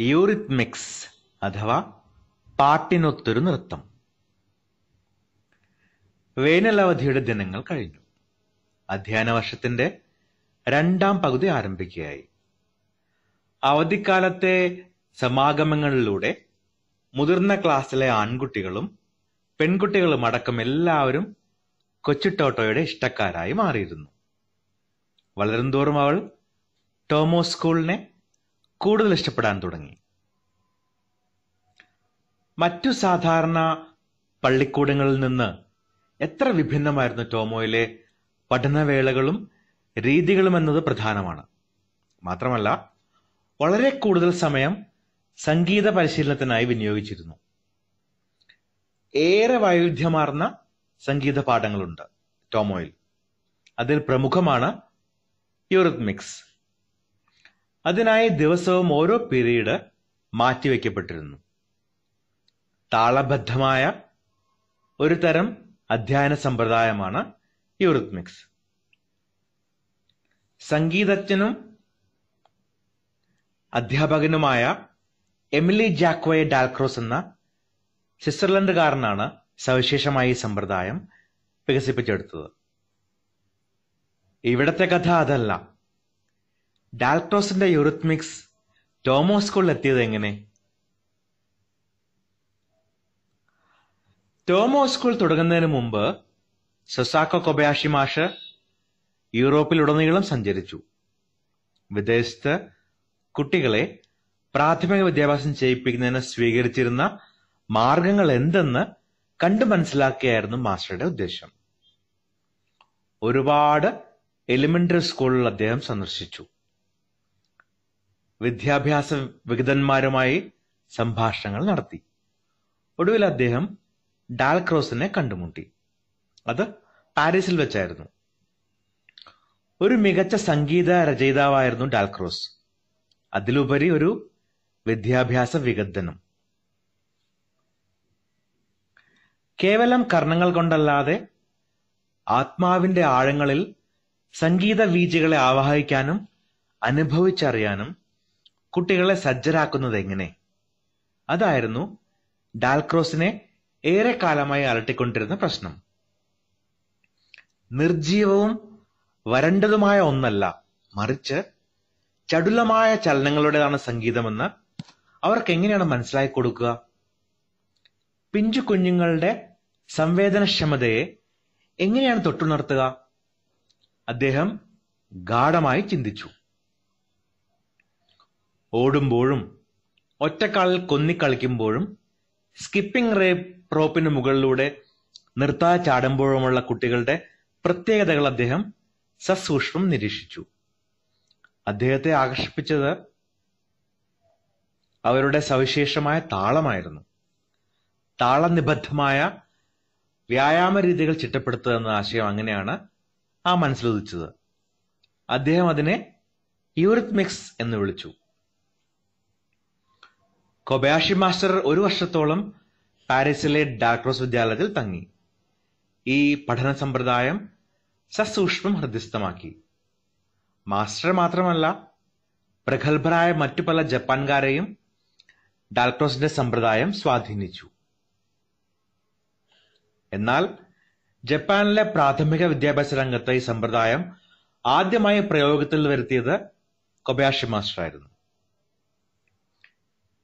യൂറിത്മിക്സ് അഥവാ പാട്ടിനൊത്തൊരു നൃത്തം. വേനലവധിയുടെ ദിനങ്ങൾ കഴിഞ്ഞു. അധ്യയന വർഷത്തിന്റെ രണ്ടാം പകുതി ആരംഭിക്കുകയായി. അവധിക്കാലത്തെ സമാഗമങ്ങളിലൂടെ മുതിർന്ന ക്ലാസ്സിലെ ആൺകുട്ടികളും പെൺകുട്ടികളും അടക്കം എല്ലാവരും കൊച്ചുട്ടോട്ടോയുടെ ഇഷ്ടക്കാരായി മാറിയിരുന്നു. വളരും തോറും അവൾ ടോമോ സ്കൂളിനെ കൂടുതൽ ഇഷ്ടപ്പെടാൻ തുടങ്ങി. മറ്റു സാധാരണ പള്ളിക്കൂടങ്ങളിൽ നിന്ന് എത്ര വിഭിന്നമായിരുന്നു ടോമോയിലെ പഠനവേളകളും രീതികളും എന്നത് പ്രധാനമാണ്. മാത്രമല്ല വളരെ കൂടുതൽ സമയം സംഗീത പരിശീലനത്തിനായി വിനിയോഗിച്ചിരുന്നു. ഏറെ വൈവിധ്യമാർന്ന സംഗീത പാഠങ്ങളുണ്ട് ടോമോയിൽ. അതിൽ പ്രമുഖമാണ് യൂറിത്മിക്സ്. അതിനായി ദിവസവും ഓരോ പീരീഡ് മാറ്റിവെക്കപ്പെട്ടിരുന്നു. താളബദ്ധമായ ഒരു തരം അധ്യയന സമ്പ്രദായമാണ് യൂറിത്മിക്സ് സംഗീതജ്ഞനും അധ്യാപകനുമായ എമിലി ജാക്വയെ ഡാൽക്രോസ് എന്ന സ്വിറ്റ്സർലൻഡുകാരനാണ് സവിശേഷമായ ഈ സമ്പ്രദായം വികസിപ്പിച്ചെടുത്തത്. ഇവിടത്തെ കഥ അതല്ല. ഡാൽക്രോസിന്റെ യൂറിത്മിക്സ് ടോമോ സ്കൂളിൽ എത്തിയത് എങ്ങനെ? ടോമോ സ്കൂൾ തുടങ്ങുന്നതിന് മുമ്പ് സൊസാക്കോ കൊബയാഷി മാഷ് യൂറോപ്പിലുടനീളം സഞ്ചരിച്ചു. വിദേശത്ത് കുട്ടികളെ പ്രാഥമിക വിദ്യാഭ്യാസം ചെയ്യിപ്പിക്കുന്നതിന് സ്വീകരിച്ചിരുന്ന മാർഗങ്ങൾ എന്തെന്ന് കണ്ടു മനസ്സിലാക്കിയായിരുന്നു മാസ്റ്ററുടെ ഉദ്ദേശം. ഒരുപാട് എലിമെന്ററി സ്കൂളുകൾ അദ്ദേഹം സന്ദർശിച്ചു. വിദ്യാഭ്യാസ വിഗതന്മാരുമായി സംഭാഷണങ്ങൾ നടത്തി. ഒടുവിൽ അദ്ദേഹം ഡാൽക്രോസിനെ കണ്ടുമുട്ടി. അത് പാരീസിൽ വെച്ചായിരുന്നു. ഒരു മികച്ച സംഗീത രചയിതാവായിരുന്നു ഡാൽക്രോസ്. അതിലുപരി ഒരു വിദ്യാഭ്യാസ വിഗദ്ധനും കേവലം കർണങ്ങൾ കൊണ്ടല്ലാതെ ആത്മാവിന്റെ ആഴങ്ങളിൽ സംഗീത വീചികളെ ആവാഹിക്കാനും അനുഭവിച്ചറിയാനും കുട്ടികളെ സജ്ജരാക്കുന്നത് എങ്ങനെ? അതായിരുന്നു ഡാൽക്രോസിനെ ഏറെ കാലമായി അലട്ടിക്കൊണ്ടിരുന്ന പ്രശ്നം. നിർജീവവും വരണ്ടതുമായ ഒന്നല്ല മറിച്ച് ചടുലമായ ചലനങ്ങളുടേതാണ് സംഗീതമെന്ന് അവർക്ക് എങ്ങനെയാണ് മനസ്സിലാക്കി കൊടുക്കുക? പിഞ്ചു കുഞ്ഞുങ്ങളുടെ സംവേദനക്ഷമതയെ എങ്ങനെയാണ് തൊട്ടുണർത്തുക? അദ്ദേഹം ഗാഠമായി ചിന്തിച്ചു. ഓടുമ്പോഴും ഒറ്റക്കാലിൽ കൊന്നിക്കളിക്കുമ്പോഴും സ്കിപ്പിംഗ് റേ റോപ്പിന് മുകളിലൂടെ നിർത്താതെ ചാടുമ്പോഴുമുള്ള കുട്ടികളുടെ പ്രത്യേകതകൾ അദ്ദേഹം സസൂക്ഷ്മം നിരീക്ഷിച്ചു. അദ്ദേഹത്തെ ആകർഷിപ്പിച്ചത് അവരുടെ സവിശേഷമായ താളമായിരുന്നു. താളനിബദ്ധമായ വ്യായാമ രീതികൾ ചിട്ടപ്പെടുത്തുക എന്ന ആശയം അങ്ങനെയാണ് ആ മനസ്സിലുദിച്ചത് അദ്ദേഹം അതിനെ യൂറിത്മിക്സ് എന്ന് വിളിച്ചു. കൊബയാഷി മാസ്റ്റർ ഒരു വർഷത്തോളം പാരീസിലെ ഡാക്രോസ് വിദ്യാലയത്തിൽ തങ്ങി. ഈ പഠന സമ്പ്രദായം സസൂക്ഷ്മം ഹൃദയസ്ഥമാക്കി. മാസ്റ്റർ മാത്രമല്ല പ്രഗത്ഭരായ മറ്റു പല ജപ്പാൻകാരെയും ഡാൽക്രോസിന്റെ സമ്പ്രദായം സ്വാധീനിച്ചു. എന്നാൽ ജപ്പാനിലെ പ്രാഥമിക വിദ്യാഭ്യാസ രംഗത്തെ ഈ സമ്പ്രദായം ആദ്യമായി പ്രയോഗത്തിൽ വരുത്തിയത് കൊബയാഷി മാസ്റ്റർ ആയിരുന്നു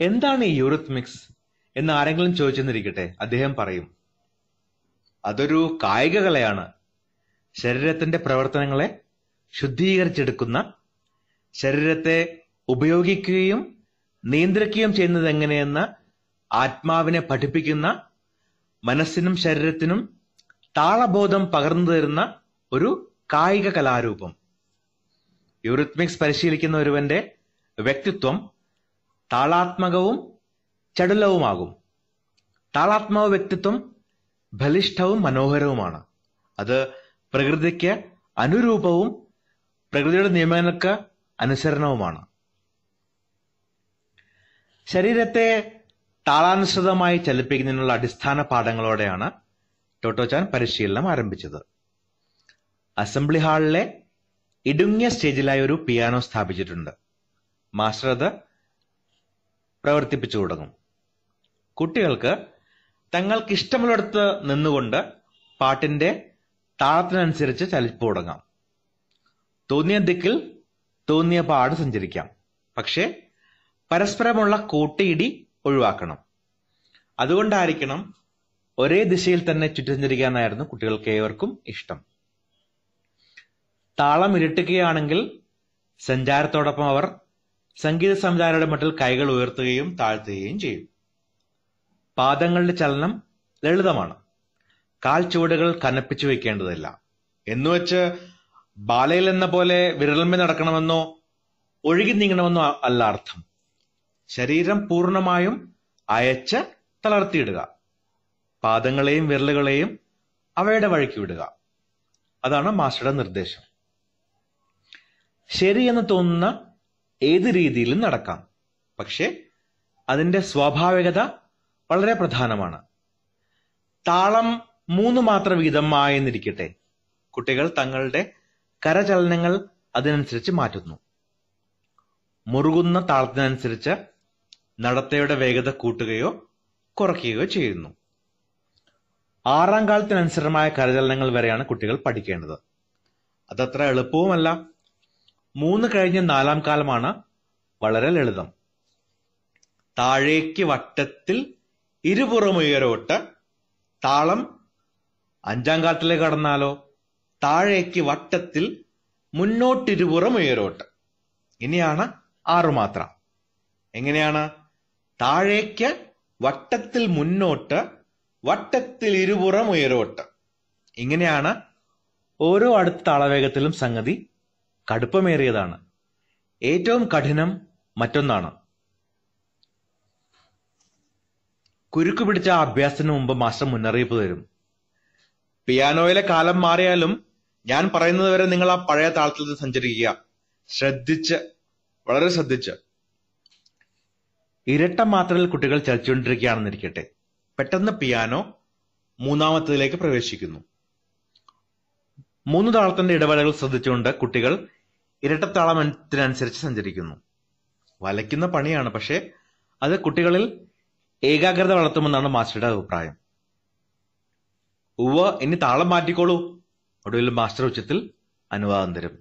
എന്താണ് ഈ യൂറിത്മിക്സ്? എന്ന് ആരെങ്കിലും ചോദിച്ചെന്നിരിക്കട്ടെ അദ്ദേഹം പറയും. അതൊരു കായിക കലയാണ്. ശരീരത്തിന്റെ പ്രവർത്തനങ്ങളെ ശുദ്ധീകരിച്ചെടുക്കുന്ന ശരീരത്തെ ഉപയോഗിക്കുകയും നിയന്ത്രിക്കുകയും ചെയ്യുന്നത് എങ്ങനെയെന്ന് ആത്മാവിനെ പഠിപ്പിക്കുന്ന മനസ്സിനും ശരീരത്തിനും താളബോധം പകർന്നു തരുന്ന ഒരു കായിക കലാരൂപം. യൂറിത്മിക്സ് പരിശീലിക്കുന്ന ഒരുവന്റെ വ്യക്തിത്വം താളാത്മകവും ചടുലവുമാകും. താളാത്മക വ്യക്തിത്വം ബലിഷ്ഠവും മനോഹരവുമാണ്. അത് പ്രകൃതിക്ക് അനുരൂപവും പ്രകൃതിയുടെ നിയമങ്ങൾക്ക് അനുസരണവുമാണ്. ശരീരത്തെ താളാനുസൃതമായി ചലിപ്പിക്കുന്നതിനുള്ള അടിസ്ഥാന പാഠങ്ങളോടെയാണ് ടോട്ടോചാൻ പരിശീലനം ആരംഭിച്ചത്. അസംബ്ലി ഹാളിലെ ഇടുങ്ങിയ സ്റ്റേജിലായി ഒരു പിയാനോ സ്ഥാപിച്ചിട്ടുണ്ട്. മാസ്റ്റർ അത് പ്രവർത്തിപ്പിച്ചു തുടങ്ങും. കുട്ടികൾക്ക് തങ്ങൾക്ക് ഇഷ്ടമുള്ളിടത്ത് നിന്നുകൊണ്ട് പാട്ടിന്റെ താളത്തിനനുസരിച്ച് ചലിപ്പ് തുടങ്ങാം. തോന്നിയ ദിക്കിൽ തോന്നിയ പാട് സഞ്ചരിക്കാം. പക്ഷേ പരസ്പരമുള്ള കൂട്ടിയിടി ഒഴിവാക്കണം. അതുകൊണ്ടായിരിക്കണം ഒരേ ദിശയിൽ തന്നെ ചുറ്റിസഞ്ചരിക്കാനായിരുന്നു കുട്ടികൾക്ക് ഏവർക്കും ഇഷ്ടം. താളം ഇരുട്ടുകയാണെങ്കിൽ സഞ്ചാരത്തോടൊപ്പം അവർ സംഗീത സംവിധാനയുടെ മട്ടിൽ കൈകൾ ഉയർത്തുകയും താഴ്ത്തുകയും ചെയ്യും. പാദങ്ങളുടെ ചലനം ലളിതമാണ്. കാൽ ചുവടുകൾ കനപ്പിച്ചു വെക്കേണ്ടതില്ല എന്നുവെച്ച് ബാലയിൽ എന്ന പോലെ വിരൽമേ നടക്കണമെന്നോ ഒഴുകി നീങ്ങണമെന്നോ അല്ല അർത്ഥം. ശരീരം പൂർണമായും അയച്ച് തളർത്തിയിടുക. പാദങ്ങളെയും വിരലുകളെയും അവയുടെ വഴിക്ക് വിടുക. അതാണ് മാസ്റ്ററുടെ നിർദ്ദേശം. ശരിയെന്ന് തോന്നുന്ന ഏത് രീതിയിലും നടക്കാം. പക്ഷേ അതിന്റെ സ്വാഭാവികത വളരെ പ്രധാനമാണ്. താളം മൂന്ന് മാത്രം വീതമായെന്നിരിക്കട്ടെ. കുട്ടികൾ തങ്ങളുടെ കരചലനങ്ങൾ അതിനനുസരിച്ച് മാറ്റുന്നു. മുറുകുന്ന താളത്തിനനുസരിച്ച് നടത്തയുടെ വേഗത കൂട്ടുകയോ കുറയ്ക്കുകയോ ചെയ്യുന്നു. ആറാം കാലത്തിനനുസൃതമായ കരചലനങ്ങൾ വരെയാണ് കുട്ടികൾ പഠിക്കേണ്ടത്. അതത്ര എളുപ്പവുമല്ല. മൂന്ന് കഴിഞ്ഞ നാലാം കാലമാണ് വളരെ ലളിതം. താഴേക്ക് വട്ടത്തിൽ ഇരുപുറം ഉയരോട്ട് താളം അഞ്ചാം കാലത്തിലേക്ക് കടന്നാലോ? താഴേക്ക് വട്ടത്തിൽ മുന്നോട്ടിരുപുറം ഉയരോട്ട്. ഇനിയാണ് ആറുമാത്ര. എങ്ങനെയാണ്? താഴേക്ക് വട്ടത്തിൽ മുന്നോട്ട് വട്ടത്തിൽ ഇരുപുറം ഉയരോട്ട്. ഇങ്ങനെയാണ് ഓരോ അടുത്ത താളവേഗത്തിലും സംഗതി കടുപ്പമേറിയതാണ്. ഏറ്റവും കഠിനം മറ്റൊന്നാണ്. കുരുക്കു പിടിച്ച അഭ്യാസത്തിന് മുമ്പ് മാസ്റ്റർ മുന്നറിയിപ്പ് തരും. പിയാനോയിലെ കാലം മാറിയാലും ഞാൻ പറയുന്നത് വരെ നിങ്ങൾ ആ പഴയ താളത്തിൽ സഞ്ചരിക്കുക. ശ്രദ്ധിച്ച് വളരെ ശ്രദ്ധിച്ച്. ഇരട്ട മാത്രയിൽ കുട്ടികൾ ചലിച്ചുകൊണ്ടിരിക്കുകയാണെന്നിരിക്കട്ടെ. പെട്ടെന്ന് പിയാനോ മൂന്നാമത്തതിലേക്ക് പ്രവേശിക്കുന്നു. മൂന്ന് താളത്തിന്റെ ഇടവേളകൾ ശ്രദ്ധിച്ചുകൊണ്ട് കുട്ടികൾ ഇരട്ടത്താളത്തിനനുസരിച്ച് സഞ്ചരിക്കുന്നു. വലയ്ക്കുന്ന പണിയാണ് പക്ഷേ അത് കുട്ടികളിൽ ഏകാഗ്രത വളർത്തുമെന്നാണ് മാസ്റ്ററുടെ അഭിപ്രായം. ഉവ്വ ഇനി താളം മാറ്റിക്കോളൂ. ഒടുവിൽ മാസ്റ്റർ ഉച്ചത്തിൽ അനുവാദം തരും.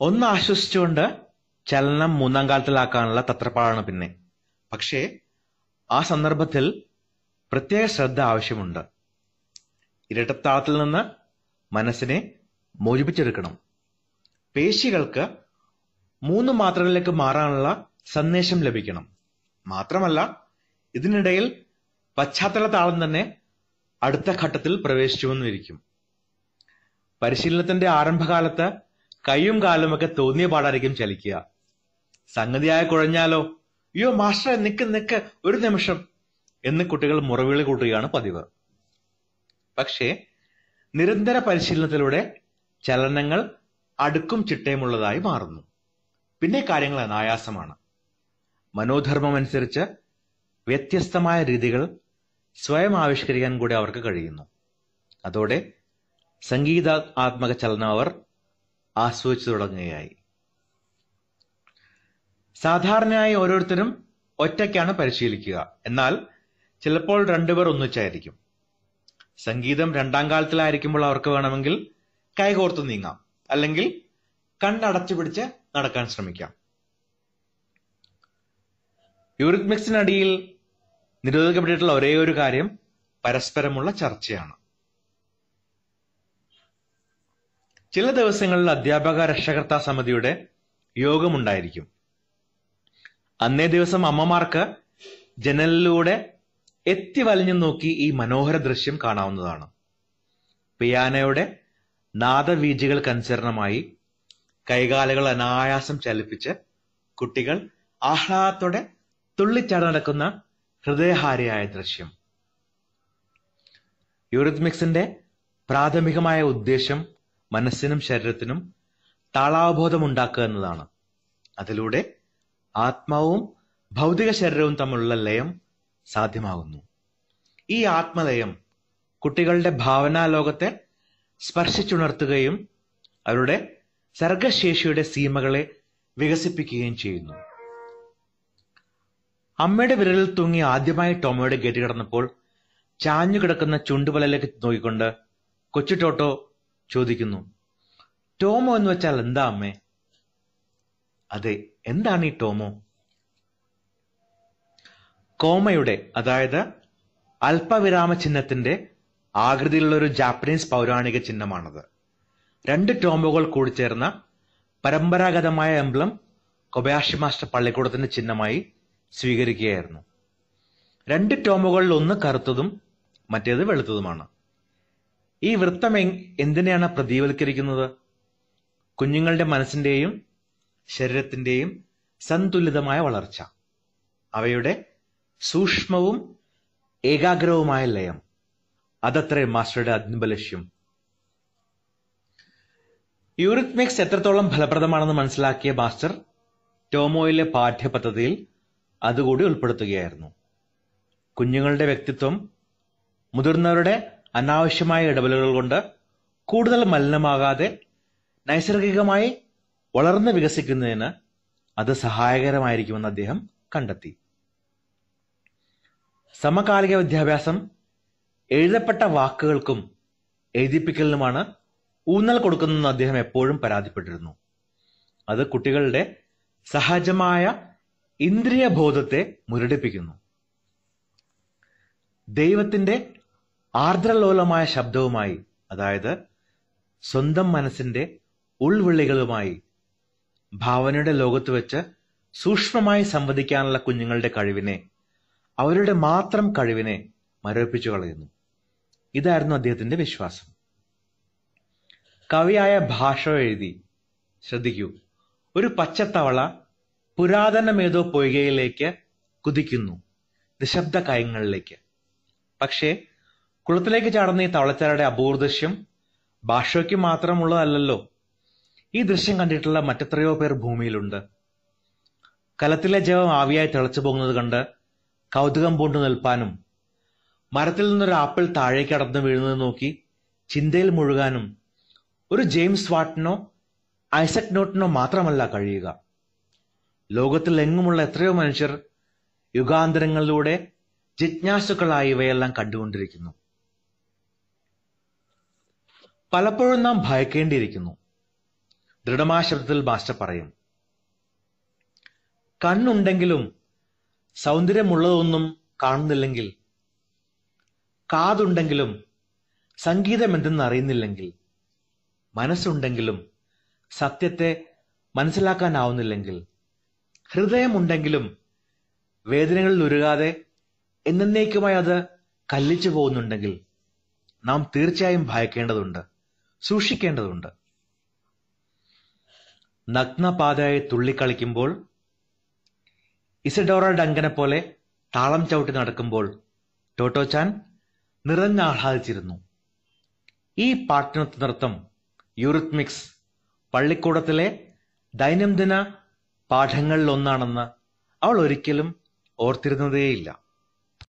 ഒന്ന് ആശ്വസിച്ചുകൊണ്ട് ചലനം മൂന്നാം കാലത്തിലാക്കാനുള്ള തത്രപ്പാടാണ് പിന്നെ. പക്ഷേ ആ സന്ദർഭത്തിൽ പ്രത്യേക ശ്രദ്ധ ആവശ്യമുണ്ട്. ഇരട്ടത്താളത്തിൽ നിന്ന് മനസ്സിനെ മോചിപ്പിച്ചെടുക്കണം. പേശികൾക്ക് മൂന്ന് മാത്രകളിലേക്ക് മാറാനുള്ള സന്ദേശം ലഭിക്കണം. മാത്രമല്ല ഇതിനിടയിൽ പശ്ചാത്തല താളം തന്നെ അടുത്ത ഘട്ടത്തിൽ പ്രവേശിച്ചുവെന്നിരിക്കും പരിശീലനത്തിന്റെ ആരംഭകാലത്ത് കൈയും കാലുമൊക്കെ തോന്നിയ പാടായിരിക്കും ചലിക്കുക. സംഗതിയായ കുഴഞ്ഞാലോ അയ്യോ മാസ്റ്റർ നിക്ക് നിക്ക് ഒരു നിമിഷം എന്ന് കുട്ടികൾ മുറവിളി കൂട്ടുകയാണ് പതിവ്. പക്ഷേ നിരന്തര പരിശീലനത്തിലൂടെ ചലനങ്ങൾ അടുക്കും ചിട്ടയുമുള്ളതായി മാറുന്നു. പിന്നെ കാര്യങ്ങൾ അനായാസമാണ്. മനോധർമ്മം അനുസരിച്ച് വ്യത്യസ്തമായ രീതികൾ സ്വയം ആവിഷ്കരിക്കാൻ കൂടി അവർക്ക് കഴിയുന്നു. അതോടെ സംഗീതാത്മക ചലനം അവർ ആസ്വദിച്ചു തുടങ്ങുകയായി. സാധാരണയായി ഓരോരുത്തരും ഒറ്റയ്ക്കാണ് പരിശീലിക്കുക. എന്നാൽ ചിലപ്പോൾ രണ്ടുപേർ ഒന്നിച്ചായിരിക്കും. സംഗീതം രണ്ടാം കാലത്തിലായിരിക്കുമ്പോൾ അവർക്ക് വേണമെങ്കിൽ കൈകോർത്ത് നീങ്ങാം. അല്ലെങ്കിൽ കണ്ണടച്ചു പിടിച്ച് നടക്കാൻ ശ്രമിക്കാം. യൂറിത്മിക്സിനടിയിൽ നിരോധിക്കപ്പെട്ടിട്ടുള്ള ഒരേ ഒരു കാര്യം പരസ്പരമുള്ള ചർച്ചയാണ്. ചില ദിവസങ്ങളിൽ അധ്യാപക രക്ഷകർത്താ സമിതിയുടെ യോഗമുണ്ടായിരിക്കും. അന്നേ ദിവസം അമ്മമാർക്ക് ജനലിലൂടെ എത്തി വലിഞ്ഞു നോക്കി ഈ മനോഹര ദൃശ്യം കാണാവുന്നതാണ്. പിയാനയുടെ നാദവീജികൾക്കനുസരണമായി കൈകാലുകൾ അനായാസം ചലിപ്പിച്ച് കുട്ടികൾ ആഹ്ലാദത്തോടെ തുള്ളിച്ചാടി നടക്കുന്ന ഹൃദയഹാരിയായ ദൃശ്യം. യൂറിത്മിക്സിന്റെ പ്രാഥമികമായ ഉദ്ദേശം മനസ്സിനും ശരീരത്തിനും താളാവബോധം ഉണ്ടാക്കുക എന്നതാണ്. അതിലൂടെ ആത്മാവും ഭൗതിക ശരീരവും തമ്മിലുള്ള ലയം സാധ്യമാകുന്നു. ഈ ആത്മലയം കുട്ടികളുടെ ഭാവനാ ലോകത്തെ സ്പർശിച്ചുണർത്തുകയും അവരുടെ സർഗശേഷിയുടെ സീമകളെ വികസിപ്പിക്കുകയും ചെയ്യുന്നു. അമ്മയുടെ വിരലിൽ തൂങ്ങി ആദ്യമായി ടോമോയുടെ ഗേറ്റ് കടന്നപ്പോൾ ചാഞ്ഞു കിടക്കുന്ന ചുണ്ടുപലയിലേക്ക് നോക്കിക്കൊണ്ട് കൊച്ചു ടോട്ടോ ചോദിക്കുന്നു ടോമോ എന്ന് വെച്ചാൽ എന്താ അമ്മേ? അതെ എന്താണ് ഈ ടോമോ? കോമയുടെ അതായത് അല്പവിരാമ ചിഹ്നത്തിന്റെ ആകൃതിയിലുള്ള ഒരു ജാപ്പനീസ് പൗരാണിക ചിഹ്നമാണത്. രണ്ട് ടോംബോകൾ കൂടിച്ചേർന്ന പരമ്പരാഗതമായ എംബ്ലം കൊബയാഷി മാസ്റ്റർ പള്ളിക്കൂടത്തിന്റെ ചിഹ്നമായി സ്വീകരിക്കുകയായിരുന്നു. രണ്ട് ടോമുകളിൽ ഒന്ന് കറുത്തതും മറ്റേത് വെളുത്തതുമാണ്. ഈ വൃത്തം എന്തിനെയാണ് പ്രതിഫലിക്കുന്നത് കുഞ്ഞുങ്ങളുടെ മനസ്സിന്റെയും ശരീരത്തിന്റെയും സന്തുലിതമായ വളർച്ച അവയുടെ സൂക്ഷ്മവും ഏകാഗ്രവുമായ ലയം. അതത്രേ മാസ്റ്ററുടെ അന്തിമ ലക്ഷ്യം യൂറിത്മിക്സ് എത്രത്തോളം ഫലപ്രദമാണെന്ന് മനസ്സിലാക്കിയ മാസ്റ്റർ ടോമോയിലെ പാഠ്യപദ്ധതിയിൽ അതുകൂടി ഉൾപ്പെടുത്തുകയായിരുന്നു. കുഞ്ഞുങ്ങളുടെ വ്യക്തിത്വം മുതിർന്നവരുടെ അനാവശ്യമായ ഇടപെടലുകൾ കൊണ്ട് കൂടുതൽ മലിനമാകാതെ നൈസർഗികമായി വളർന്നു വികസിക്കുന്നതിന് അത് സഹായകരമായിരിക്കുമെന്ന് അദ്ദേഹം കണ്ടെത്തി. സമകാലിക വിദ്യാഭ്യാസം എഴുതപ്പെട്ട വാക്കുകൾക്കും എഴുതിപ്പിക്കലിനുമാണ് ഊന്നൽ കൊടുക്കുന്നതെന്ന് അദ്ദേഹം എപ്പോഴും പരാതിപ്പെട്ടിരുന്നു. അത് കുട്ടികളുടെ സഹജമായ ഇന്ദ്രിയ ബോധത്തെ മുരടിപ്പിക്കുന്നു. ദൈവത്തിന്റെ ആർദ്രലോലമായ ശബ്ദവുമായി അതായത് സ്വന്തം മനസ്സിന്റെ ഉൾവിളികളുമായി ഭാവനയുടെ ലോകത്ത് വെച്ച് സൂക്ഷ്മമായി സംവദിക്കാനുള്ള കുഞ്ഞുങ്ങളുടെ കഴിവിനെ അവരുടെ മാത്രം കഴിവിനെ മരവിപ്പിച്ചു കളയുന്നു ഇതായിരുന്നു അദ്ദേഹത്തിന്റെ വിശ്വാസം. കവിയായ ഭാഷ എഴുതി ശ്രദ്ധിക്കൂ ഒരു പച്ചത്തവള പുരാതനമേതോ പൊയ്കയിലേക്ക് കുതിക്കുന്നു നിശബ്ദ കായങ്ങളിലേക്ക്. പക്ഷേ കുളത്തിലേക്ക് ചാടുന്ന ഈ തവളച്ചാരുടെ അപൂർദൃശ്യം ഭാഷയ്ക്ക് മാത്രമുള്ളതല്ലല്ലോ. ഈ ദൃശ്യം കണ്ടിട്ടുള്ള മറ്റെത്രയോ പേർ ഭൂമിയിലുണ്ട്. കലത്തിലെ ജവം ആവിയായി തിളച്ചു പോകുന്നത് കണ്ട് കൗതുകം പൂണ്ടു നിൽപ്പാനും മരത്തിൽ നിന്നൊരു ആപ്പിൾ താഴേക്ക് അടർന്നു വീഴുന്നത് നോക്കി ചിന്തയിൽ മുഴുകാനും ഒരു ജെയിംസ് വാട്ടിനോ ഐസക് നോട്ടിനോ മാത്രമല്ല കഴിയുക. ലോകത്തിൽ എങ്ങുമുള്ള എത്രയോ മനുഷ്യർ യുഗാന്തരങ്ങളിലൂടെ ജിജ്ഞാസുക്കളായി ഇവയെല്ലാം കണ്ടുകൊണ്ടിരിക്കുന്നു. പലപ്പോഴും നാം ഭയക്കേണ്ടിയിരിക്കുന്നു. ദൃഢമായ ശബ്ദത്തിൽ മാസ്റ്റർ പറയും കണ്ണുണ്ടെങ്കിലും സൗന്ദര്യമുള്ളതൊന്നും കാണുന്നില്ലെങ്കിൽ കാതുണ്ടെങ്കിലും സംഗീതം എന്തെന്ന് അറിയുന്നില്ലെങ്കിൽ മനസ്സുണ്ടെങ്കിലും സത്യത്തെ മനസ്സിലാക്കാനാവുന്നില്ലെങ്കിൽ ഹൃദയമുണ്ടെങ്കിലും വേദനകളിൽ ഉരുകാതെ എന്നേക്കുമായി അത് കല്ലിച്ചു പോകുന്നുണ്ടെങ്കിൽ നാം തീർച്ചയായും ഭയക്കേണ്ടതുണ്ട് സൂക്ഷിക്കേണ്ടതുണ്ട്. നഗ്നപാതയായി തുള്ളിക്കളിക്കുമ്പോൾ ഇസഡോറ ഡങ്കനെ പോലെ താളം ചവിട്ടി നടക്കുമ്പോൾ ടോട്ടോചാൻ നിറഞ്ഞാഹ്ലാദിച്ചിരുന്നു ഈ പാട്ടിനൊത്ത നൃത്തം യൂറിത്മിക്സ് പള്ളിക്കൂടത്തിലെ ദൈനംദിന പാഠങ്ങളിലൊന്നാണെന്ന് അവൾ ഒരിക്കലും ഓർത്തിരുന്നതേയില്ല.